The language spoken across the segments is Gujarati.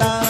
டாடா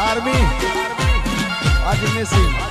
આર્મી આજે મેસી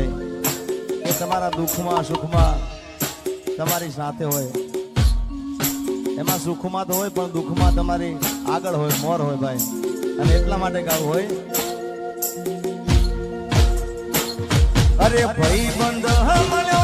ભાઈ એ તમારા દુઃખમાં, સુખમાં તમારી સાથે હોય. એમાં સુખમાં તો હોય, પણ દુઃખમાં તમારી આગળ હોય, મોર હોય ભાઈ. અને એટલા માટે ગાવું હોય. અરે ભાઈ બંધ